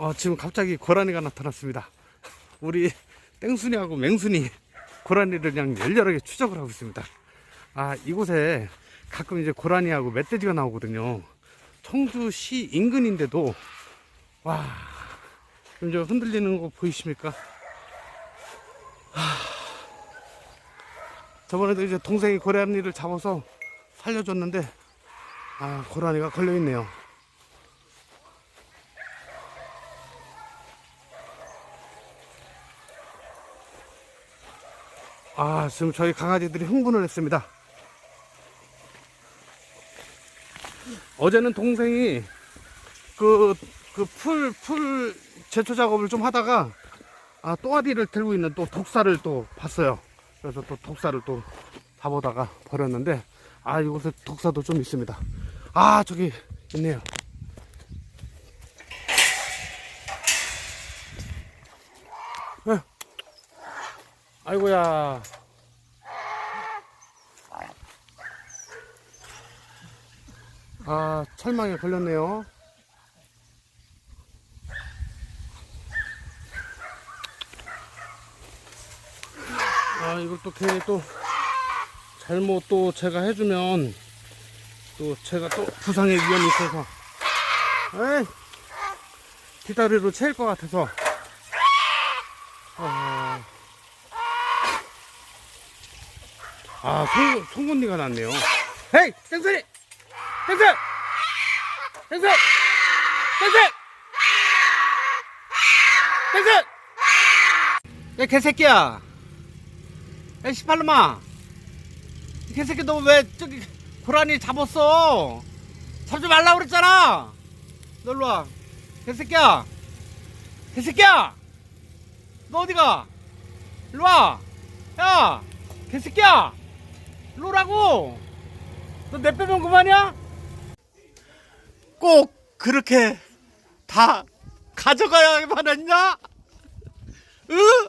어, 지금 갑자기 고라니가 나타났습니다. 우리 땡순이하고 맹순이 고라니를 그냥 열렬하게 추적을 하고 있습니다. 아, 이곳에 가끔 이제 고라니하고 멧돼지가 나오거든요. 청주시 인근인데도, 와, 지금 저 흔들리는 거 보이십니까? 하, 저번에도 이제 동생이 고라니를 잡아서 살려줬는데, 아, 고라니가 걸려있네요. 아, 지금 저희 강아지들이 흥분을 했습니다. 어제는 동생이 그, 그 풀, 풀 제초 작업을 좀 하다가 아, 또아리를 들고 있는 또 독사를 또 봤어요. 그래서 또 독사를 또 잡아다가 버렸는데 아, 이곳에 독사도 좀 있습니다. 아, 저기 있네요. 에. 아이고야. 아, 철망에 걸렸네요. 아, 이걸 또 괜히 또 잘못 또 제가 해주면 또 제가 또 부상의 위험이 있어서 에이, 기다리로 채일 것 같아서 아, 아 송, 송곳니가 났네요. 헤이 땡슬이 땡슬 땡슬 땡슬 땡슬 야 개새끼야. 야 시팔로마 이 개새끼 너 왜 저기 고라니 잡았어? 잡지 말라고 그랬잖아. 너 일로와. 개새끼야. 개새끼야! 너 어디가? 일로 와. 야 개새끼야 일로 오라고 너내 빼면 그만이야? 꼭 그렇게 다 가져가야만 했냐? 으?